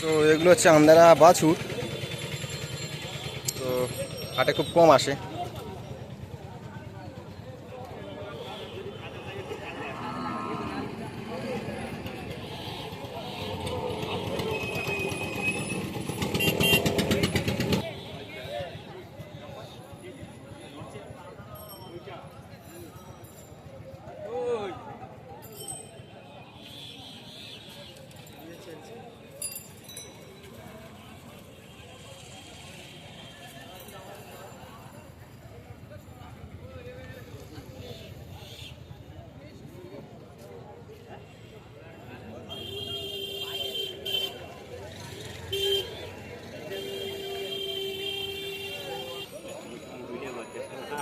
তো এগুলো হচ্ছে আমদারা বাছুর তো হাটে খুব কম আসে।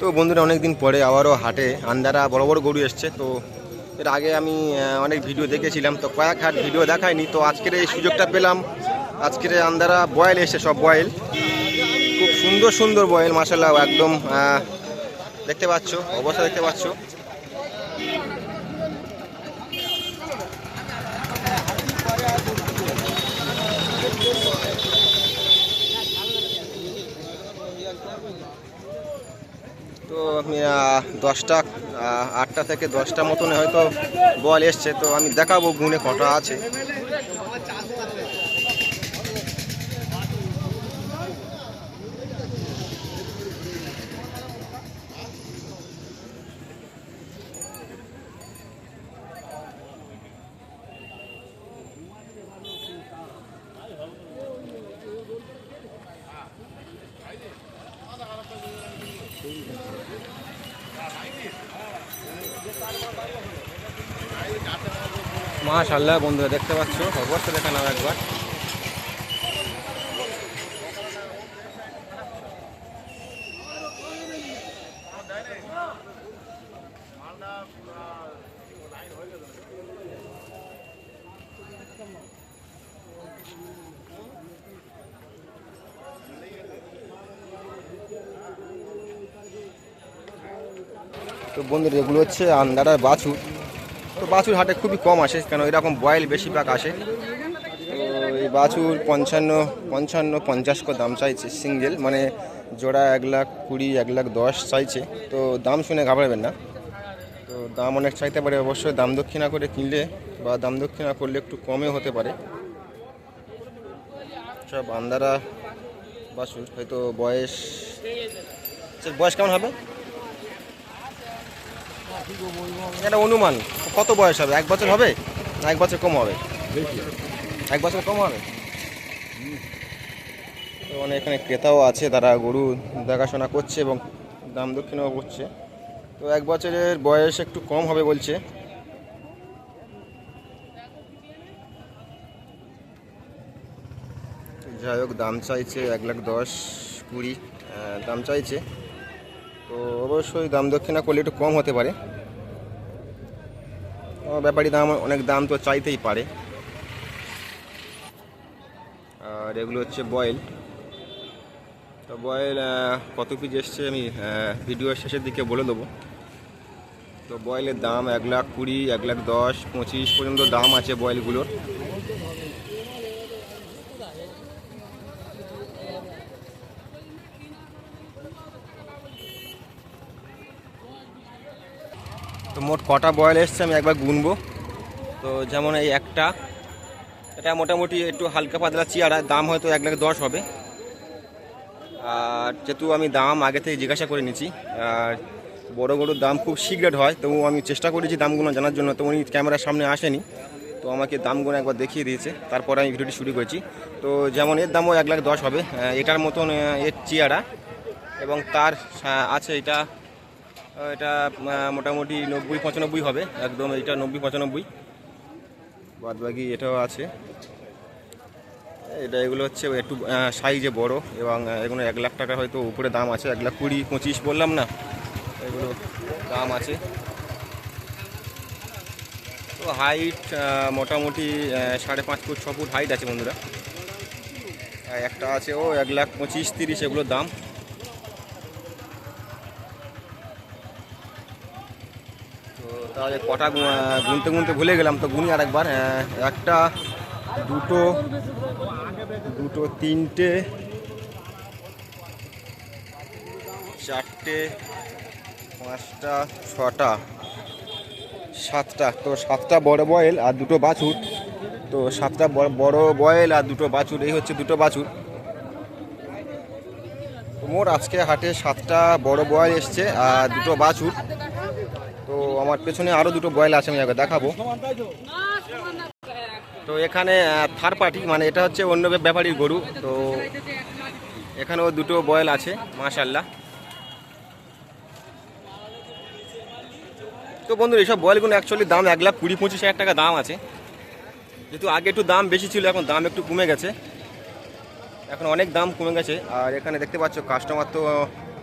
তো বন্ধুরা অনেক দিন পরে আবারও হাটে আন্দারা বড় বড় গরু এসছে। তো এর আগে আমি অনেক ভিডিও দেখেছিলাম, তো কয়েক হাট ভিডিও দেখায়নি। তো আজকের এই সুযোগটা পেলাম। আজকের আন্দারা বয়েল এসছে, সব বয়েল। খুব সুন্দর সুন্দর বয়েল মাসাল্লাহ একদম দেখতে পাচ্ছ, অবস্থা দেখতে পাচ্ছ। তো আমি দশটা আটটা থেকে দশটা মতনে হয়তো বল এসছে, তো আমি দেখাবো গুনে কটা আছে। মাশাল্লাহ বন্ধুরা দেখতে পাচ্ছ? অবশ্যই দেখে নাও একবার। তো বন্ধুরা, এগুলো হচ্ছে আন্দারার বাছুর। তো বাছুর হাটে খুবই কম আসে, কেন এরকম বয়েল বেশিরভাগ আসে। তো এই বাছুর পঞ্চান্ন পঞ্চান্ন পঞ্চাশ করে দাম চাইছে সিঙ্গেল মানে জোড়া এক লাখ কুড়ি, এক লাখ দশ চাইছে। তো দাম শুনে ঘাবড়াবেন না। তো দাম অনেক চাইতে পারে, অবশ্যই দাম দক্ষিণা করে কিনলে বা দাম দক্ষিণা করলে একটু কমে হতে পারে। সব আন্দারা বাছুর, হয়তো বয়স বয়স কেমন হবে? এটা অনুমান, কত বয়স হবে? এক বছর হবে না এক বছর কম হবে? এক বছর কম হবে? তো মানে এখানে ক্রেতাও আছে, তারা গরু দেখাশোনা করছে এবং দাম দক্ষিণাও করছে। তো এক বছরের বয়স একটু কম হবে বলছে। যাই হোক, দাম চাইছে এক লাখ দশ, কুড়ি দাম চাইছে। তো অবশ্যই দাম দক্ষিণা করলে একটু কম হতে পারে। ও, ব্যাপারী দাম অনেক দাম তো চাইতেই পারে। আর এগুলো হচ্ছে বয়েল। তো বয়েল কত পিস এসছে আমি ভিডিওর শেষের দিকে বলে দেবো। তো বয়েলের দাম এক লাখ কুড়ি এক লাখ দশ পঁচিশ পর্যন্ত দাম আছে বয়েলগুলোর। মোট কটা বয়েল এসছে আমি একবার গুনবো। তো যেমন এই একটা, এটা মোটামুটি একটু হালকা পাতলা চেয়ারা দাম হয়তো এক লাখ দশ হবে। আর যেহেতু আমি দাম আগে থেকে জিজ্ঞাসা করে নিচ্ছি আর বড় গরুর দাম খুব সিক্রেট হয়, তবু আমি চেষ্টা করেছি দামগুলো জানার জন্য তো উনি ক্যামেরার সামনে আসেনি। তো আমাকে দামগুলো একবার দেখিয়ে দিয়েছে, তারপরে আমি ভিডিওটি শুরু করেছি। তো যেমন এর দামও এক লাখ দশ হবে এটার মতন এর চেয়ারা, এবং তার আছে এটা এটা মোটামুটি নব্বই, পঁচানব্বই হবে। একদম এটা নব্বই, পঁচানব্বই। বাদ বাকি এটাও আছে। এটা এগুলো হচ্ছে একটু সাইজে বড় এবং এগুলো এক লাখ টাকা হয়তো উপরে দাম আছে, এক লাখ কুড়ি, পঁচিশ বললাম না? এগুলো দাম আছে। তো হাইট মোটামুটি সাড়ে পাঁচ ফুট, ছ ফুট হাইট আছে বন্ধুরা। একটা আছে, ও, এক লাখ পঁচিশ, তিরিশ, এগুলোর দাম তো তাহলে কটা গুনতে গুনতে ভুলে গেলাম, তো গুনি আর একবার একটা, দুটো দুটো, তিনটে, চারটে, পাঁচটা, ছটা, সাতটা। তো সাতটা বড় বয়েল আর দুটো বাছুর। তো সাতটা বড়- বয়েল আর দুটো বাছুর, এই হচ্ছে দুটো বাছুর। মোট আজকে হাটে সাতটা বড় বয়েল এসছে আর দুটো বাছুর। আমার পেছনে আরও দুটো বয়েল আছে, আমি দেখাবো। তো এখানে থার্ড পার্টি মানে এটা হচ্ছে অন্য ব্যাপ- ব্যাপারীর গরু, তো এখানেও দুটো বয়েল আছে মাশাল্লাহ তো বন্ধুরা, এইসব বয়েলগুলো অ্যাকচুয়ালি দাম এক লাখ কুড়ি, পঁচিশ হাজার টাকা দাম আছে। যেহেতু আগে একটু দাম বেশি ছিল, এখন দাম একটু কমে গেছে। এখন অনেক দাম কমে গেছে, আর এখানে দেখতে পাচ্ছ কাস্টমার তো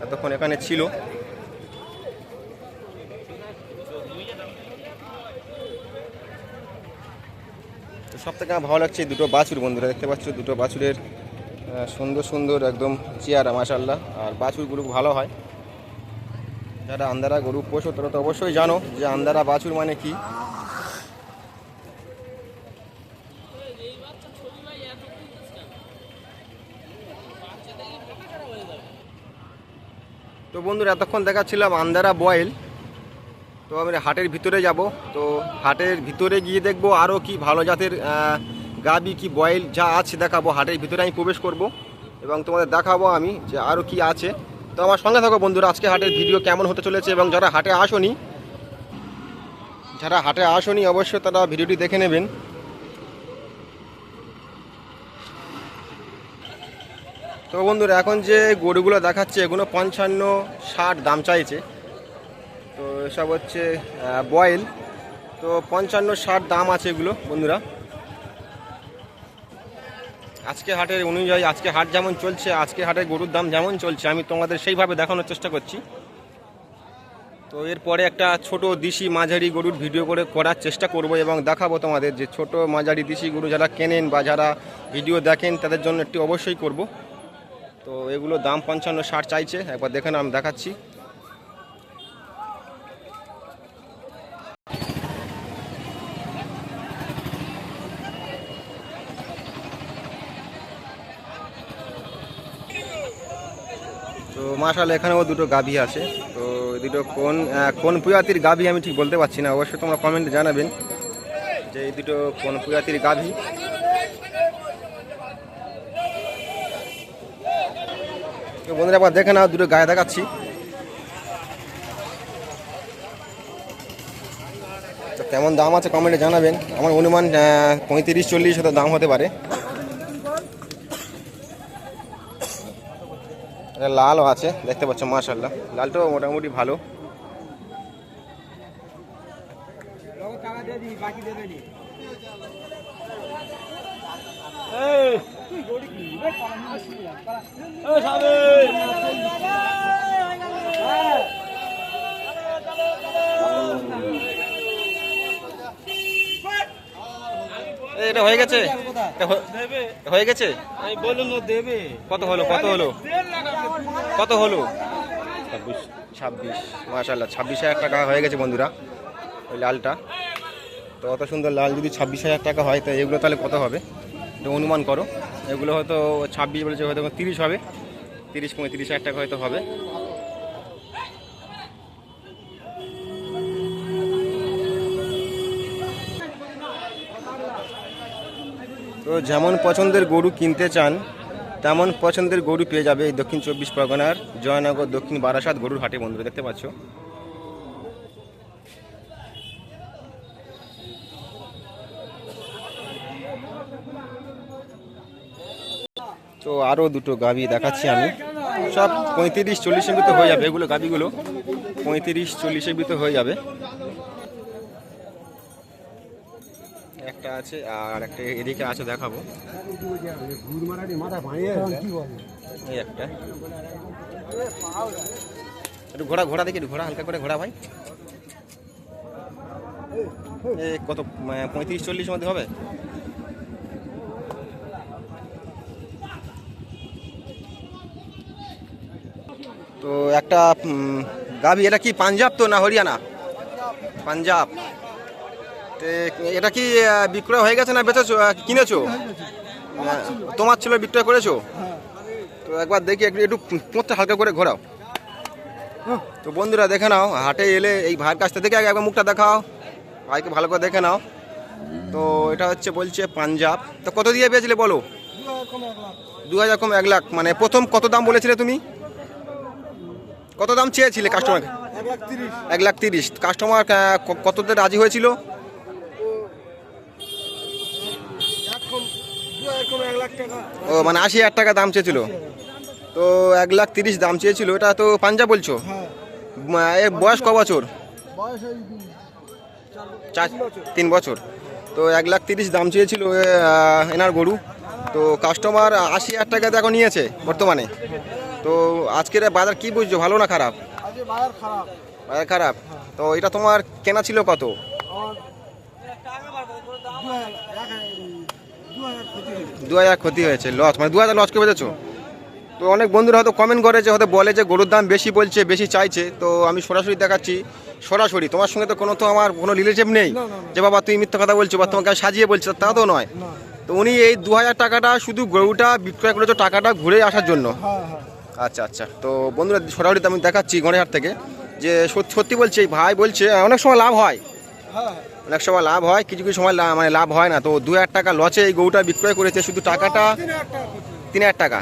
এতক্ষণ এখানে ছিল। সব থেকে ভালো লাগছে দুটো বাছুর, বন্ধুরা দেখতে পাচ্ছ? দুটো বাছুরের সুন্দর সুন্দর একদম চেয়ারা মাশাল্লাহ আর বাছুরগুলো ভালো হয়। যারা আন্দারা গরু পোষো, তারা তো অবশ্যই জানো যে আন্দারা বাছুর মানে কি। তো বন্ধুরা, এতক্ষণ দেখাচ্ছিলাম আন্দারা বয়েল। তো আমি হাটের ভিতরে যাব। তো হাটের ভিতরে গিয়ে দেখব আরও কি ভালো জাতের গাবি, কি বয়েল যা আছে দেখাবো। হাটের ভিতরে আমি প্রবেশ করব এবং তোমাদের দেখাবো আমি যে আরও কি আছে। তো আমার সঙ্গে থাকো বন্ধুরা, আজকে হাটের ভিডিও কেমন হতে চলেছে এবং যারা হাটে আসনি, যারা হাটে আসনি অবশ্যই তারা ভিডিওটি দেখে নেবেন। তো বন্ধুরা, এখন যে গরুগুলো দেখাচ্ছে, এগুলো পঞ্চান্ন ষাট দাম চাইছে। এসব হচ্ছে বয়েল তো পঞ্চান্ন ষাট দাম আছে এগুলো বন্ধুরা। আজকে হাটের অনুযায়ী আজকে হাট যেমন চলছে আজকে হাটের গরুর দাম যেমন চলছে আমি তোমাদের সেইভাবে দেখানোর চেষ্টা করছি। তো এরপরে একটা ছোট দিশি মাঝারি গরুর ভিডিও করে করার চেষ্টা করব এবং দেখাবো তোমাদের যে ছোট মাঝারি দিশি গরু যারা কেনেন বা যারা ভিডিও দেখেন তাদের জন্য একটি অবশ্যই করব। তো এগুলো দাম পঞ্চান্ন ষাট চাইছে একবার দেখে নাও, আমি দেখাচ্ছি তো মাশাল এখানেও দুটো গাভী আছে। তো দুটো কোন কোন প্রজাতির গাভী আমি ঠিক বলতে পারছি না, অবশ্যই তোমরা কমেন্টে জানাবেন যে এই দুটো কোন প্রজাতির গাভী। তো বন্ধুরা আবার দেখে নাও, দুটো গায়ে দেখাচ্ছি। কেমন দাম আছে কমেন্টে জানাবেন। আমার অনুমান পঁয়ত্রিশ, চল্লিশ দাম হতে পারে। এটা লালও আছে দেখতে পাচ্ছ মাশাল্লাহ লালটাও মোটামুটি ভালো। এটা হয়ে গেছে? হয়ে গেছে আমি বলুন দেবে। কত হলো কত হলো? কত হলো? ছাব্বিশ ছাব্বিশ মাশাল্লাহ ছাব্বিশ হাজার টাকা হয়ে গেছে বন্ধুরা, ওই লালটা। তো অত সুন্দর লাল যদি ছাব্বিশ হাজার টাকা হয়, তো এগুলো তাহলে কত হবে? তো অনুমান করো। এগুলো হয়তো ছাব্বিশ বলেছে, হয়তো তিরিশ হবে। তিরিশ, পঁয়ত্রিশ হাজার টাকা হয়তো হবে। তো যেমন পছন্দের গরু কিনতে চান তেমন পছন্দের গরু পেয়ে যাবে এই দক্ষিণ চব্বিশ পরগনার জয়নগর, দক্ষিণ বারাসাত গরুর হাটে বন্ধু দেখতে পাচ্ছ? তো আরও দুটো গাভি দেখাচ্ছি আমি। সব পঁয়ত্রিশ, চল্লিশের ভিতরে হয়ে যাবে এগুলো গাভিগুলো পঁয়ত্রিশ, চল্লিশের ভিতরে হয়ে যাবে। একটা আছে, আর একটা এদিকে আছে দেখাবো। এই একটা। একটু ঘোড়া ঘোড়া দেখি ঘোড়া, হালকা করে ঘোড়া ভাই। কত মানে পঁয়ত্রিশ চল্লিশ মধ্যে হবে? তো একটা গাভি, এটা কি পাঞ্জাব তো না হরিয়ানা? পাঞ্জাব। এটা কি বিক্রয় হয়ে গেছে না বেচেছো কিনেছো? তোমার ছিল বিক্রয় করেছ? তো একবার দেখি একটু একটু পোঁতটা হালকা করে ঘোরাও। তো বন্ধুরা দেখে নাও হাটে এলে এই ভাইয়ের কাছটা দেখে আগে একবার মুখটা দেখাও ভাইকে ভালো করে দেখে নাও। তো এটা হচ্ছে বলছে পাঞ্জাব। তো কত দিয়ে পেয়েছিলে বলো? দু হাজার কম এক লাখ। মানে প্রথম কত দাম বলেছিলে তুমি? কত দাম চেয়েছিলে কাস্টমার এক লাখ তিরিশ। কাস্টমার কততে রাজি হয়েছিল? ও মানে আশি হাজার টাকা দাম চেয়েছিল? তো এক লাখ তিরিশ দাম চেয়েছিল এটা তো পাঞ্জাব বলছো? মা- এর বয়স ক বছর? চার তিন বছর। তো এক লাখ তিরিশ দাম চেয়েছিল এনার গরু। তো কাস্টমার আশি হাজার টাকাতে এখন নিয়েছে বর্তমানে। তো আজকের বাজার কি বুঝছ ভালো না খারাপ? বাজার খারাপ। তো এটা তোমার কেনা ছিল কত? দু হাজার ক্ষতি হয়েছে লস মানে দু হাজার লস করে বেঁচেছো তো অনেক বন্ধুরা হয়তো কমেন্ট করে যে হয়তো বলে যে গরুর দাম বেশি বলছে বেশি চাইছে তো আমি সরাসরি দেখাচ্ছি। সরাসরি তোমার সঙ্গে তো কোনো তো আমার কোনো রিলেটিভ নেই যে বাবা তুই মিথ্যা কথা বলছো বা তোমাকে সাজিয়ে বলছো তা তো নয়। তো উনি এই দু হাজার টাকাটা শুধু গরুটা বিক্রয় করেছ টাকাটা ঘুরে আসার জন্য। আচ্ছা আচ্ছা। তো বন্ধুরা সরাসরি আমি দেখাচ্ছি গণেহাট থেকে যে সত্যি সত্যি বলছে এই ভাই বলছে অনেক সময় লাভ হয়। অনেক সময় লাভ হয়, কিছু কিছু সময় মানে লাভ হয় না। তো দু হাজার টাকা লচে এই গরুটা বিক্রয় করেছে, শুধু টাকাটা তিন হাজার টাকা।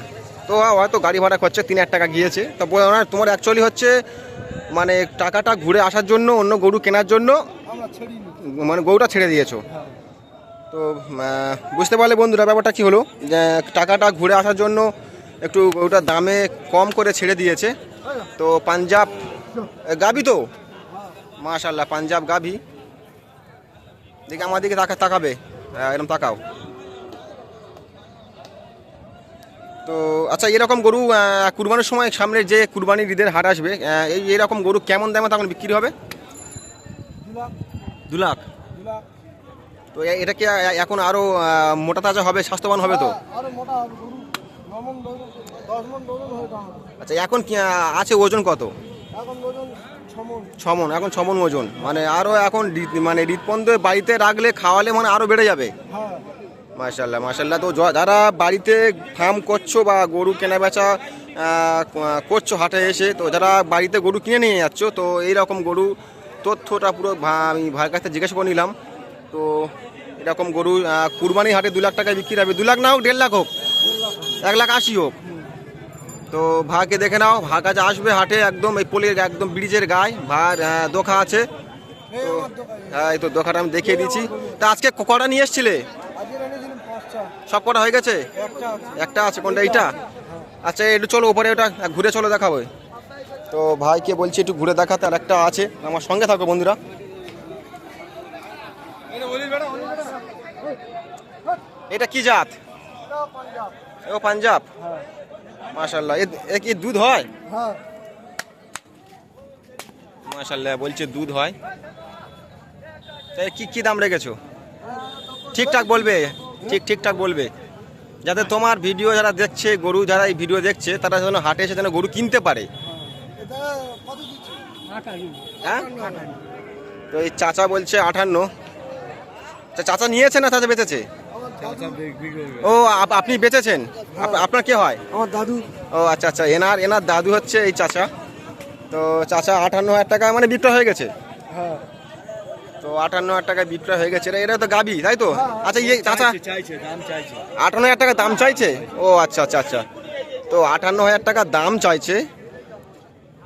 তো হয়তো গাড়ি ভাড়া খরচা তিন হাজার টাকা গিয়েছে। তো ওনার তোমার অ্যাকচুয়ালি হচ্ছে মানে টাকাটা ঘুরে আসার জন্য, অন্য গরু কেনার জন্য মানে গরুটা ছেড়ে দিয়েছ। তো বুঝতে পারলে বন্ধুরা ব্যাপারটা কী হলো? যে টাকাটা ঘুরে আসার জন্য একটু গরুটার দামে কম করে ছেড়ে দিয়েছে। তো পাঞ্জাব গাবি তো? মাশাল্লাহ পাঞ্জাব গাভি। দেখি আমার দিকে তাকা তাকাবে। আহ, এরকম তাকাও। তো আচ্ছা এরকম গরু কুরবানির সময় সামনের যে কুরবানির ঈদের হাট আসবে এই এরকম গরু কেমন দামে তখন বিক্রি হবে? দু লাখ। তো এটা কি এখন আরও আহ, মোটা তাজা হবে স্বাস্থ্যবান হবে তো? হয়ে আচ্ছা এখন আছে ওজন কত? এখন ডজন ছমন। এখন ছমন ওজন। মানে আরও এখন মানে হৃদপন্দ বাড়িতে রাখলে খাওয়ালে মানে আরও বেড়ে যাবে। হ্যাঁ। মাশাল্লাহ মাশাল্লাহ তো যারা বাড়িতে ফার্ম করছ বা গরু কেনা বেচা করছ হাটে এসে তো যারা বাড়িতে গরু কিনে নিয়ে যাচ্ছ তো এই রকম গরু তথ্যটা পুরো আমি ভাইয়ের কাছে জিজ্ঞাসা করে নিলাম। তো এরকম গরু কুরবানি হাটে দু লাখ টাকায় বিক্রি হবে। দু লাখ না হোক দেড় লাখ হোক। এক লাখ আশি হোক। তো ভাইকে দেখে নাও ভা কাছে আসবে হাটে একদম এই পোলের একদম ব্রিজের গায়ে আহ, দোকা আছে। দোকানে হ্যাঁ এই তো দোকানটা আমি দেখিয়ে দিচ্ছি। তা আজকে কটা নিয়ে এসছিলে? সব কটা হয়ে গেছে? একটা আছে কোনটা এইটা? আচ্ছা একটু চলো ওপরে ওটা ঘুরে চলো দেখাবো। তো ভাইকে বলছি একটু ঘুরে দেখাতে আর একটা আছে আমার সঙ্গে থাকো বন্ধুরা। এটা কি জাত? ও পাঞ্জাব। মাশাল্লাহ এ কি দুধ হয়? হ্যাঁ। মাশাল্লাহ বলছে দুধ হয়। তাই কি কি দাম রেখেছো? ঠিকঠাক বলবে ঠিক ঠিকঠাক বলবে। যাতে তোমার ভিডিও যারা দেখছে গরু যারা এই ভিডিও দেখছে তারা যেন হাটে এসে যেন গরু কিনতে পারে। এটা কত দিচ্ছি? হ্যাঁ? তো এই চাচা বলছে আটান্ন। তা চাচা নিয়েছে না চাচা বেচেছে? ও আপ- আপনি বেচেছেন? আপ- আপনার কে হয়? আমার দাদু। ও আচ্ছা আচ্ছা এনার এনার দাদু হচ্ছে এই চাচা। তো চাচা আটান্ন হাজার টাকা মানে বিক্রয় হয়ে গেছে? হ্যাঁ। তো আটান্ন হাজার টাকা বিক্রয় হয়ে গেছে। এটা- তো গাবি তাই তো? আচ্ছা ইয়ে চাচা আটান্ন হাজার টাকা দাম চাইছে? ও আচ্ছা আচ্ছা আচ্ছা। তো আটান্ন হাজার টাকা দাম চাইছে।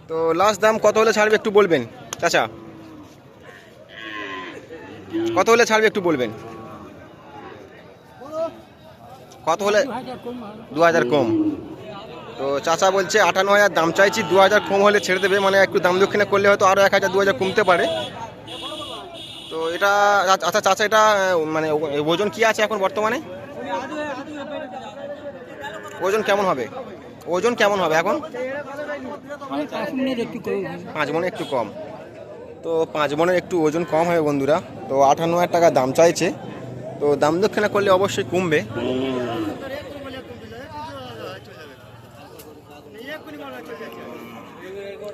তো লাস্ট দাম কত হলে ছাড়বে একটু বলবেন চাচা? কত হলে ছাড়বে একটু বলবেন? কত হলে? দু হাজার কম। তো চাচা বলছে আটান্ন হাজার দাম চাইছি দু হাজার কম হলে ছেড়ে দেবে মানে একটু দাম দক্ষিণে করলে হয়তো আরও এক হাজার দু হাজার কমতে পারে। তো এটা আচ্ছা চাচা, এটা মানে ওজন কি আছে এখন বর্তমানে? ওজন কেমন হবে? ওজন কেমন হবে এখন? পাঁচ মনে একটু কম। তো পাঁচ মনের একটু ওজন কম হবে বন্ধুরা। তো আটান্ন হাজার টাকা দাম চাইছে। তো দাম দক্ষিণা করলে অবশ্যই কমবে।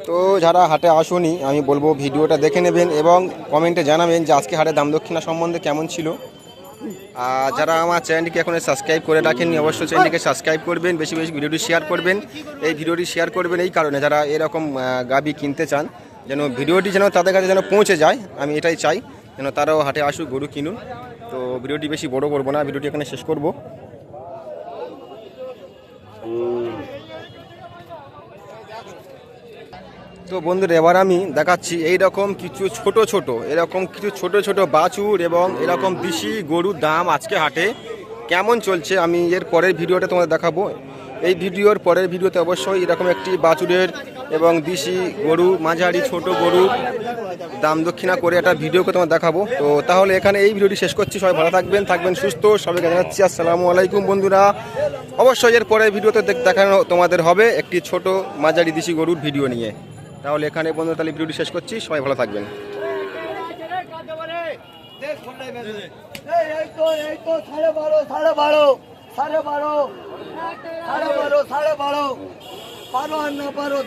তো যারা হাটে আসুনি, আমি বলব ভিডিওটা দেখে নেবেন এবং কমেন্টে জানাবেন যে আজকে হাটে দাম দক্ষিণা সম্বন্ধে কেমন ছিল। আর যারা আমার চ্যানেলটিকে এখন সাবস্ক্রাইব করে রাখেননি, অবশ্যই চ্যানেলটিকে সাবস্ক্রাইব করবেন, বেশি বেশি ভিডিওটি শেয়ার করবেন। এই ভিডিওটি শেয়ার করবেন এই কারণে যারা এরকম গাবি কিনতে চান, যেন ভিডিওটি যেন তাদের কাছে যেন পৌঁছে যায়, আমি এটাই চাই। যেন তারাও হাটে আসুক, গরু কিনুন তো ভিডিওটি বেশি বড় করব না, ভিডিওটি এখানে শেষ করব। তো বন্ধুরা, এবার আমি দেখাচ্ছি এই রকম কিছু ছোট ছোট, এরকম কিছু ছোট ছোট বাছুর এবং এরকম দেশি গরুর দাম আজকে হাটে। কেমন চলছে আমি এর পরের ভিডিওটা তোমাদের দেখাবো। এই ভিডিওর পরের ভিডিওতে অবশ্যই এরকম একটি বাছুরের এবং দেশি গরু, মাঝারি, ছোট গরু, দাম দক্ষিণা করে একটা ভিডিওকে তোমার দেখাবো। তো তাহলে এখানে এই ভিডিওটি শেষ করছি। সবাই ভালো থাকবেন থাকবেন সুস্থ। সবাইকে জানাচ্ছি আসসালামু আলাইকুম বন্ধুরা। অবশ্যই এর পরের ভিডিওতে দেখানো তোমাদের হবে একটি ছোট, মাঝারি দেশি গরুর ভিডিও নিয়ে। তাহলে এখানে বন্ধুরা, তাহলে ভিডিওটি শেষ করছি। সবাই ভালো থাকবেন। এই তো এই তো, সাড়ে বারো সাড়ে বারো সাড়ে বারো। সাড়ে বারো সাড়ে বারো। পারো আর না বারো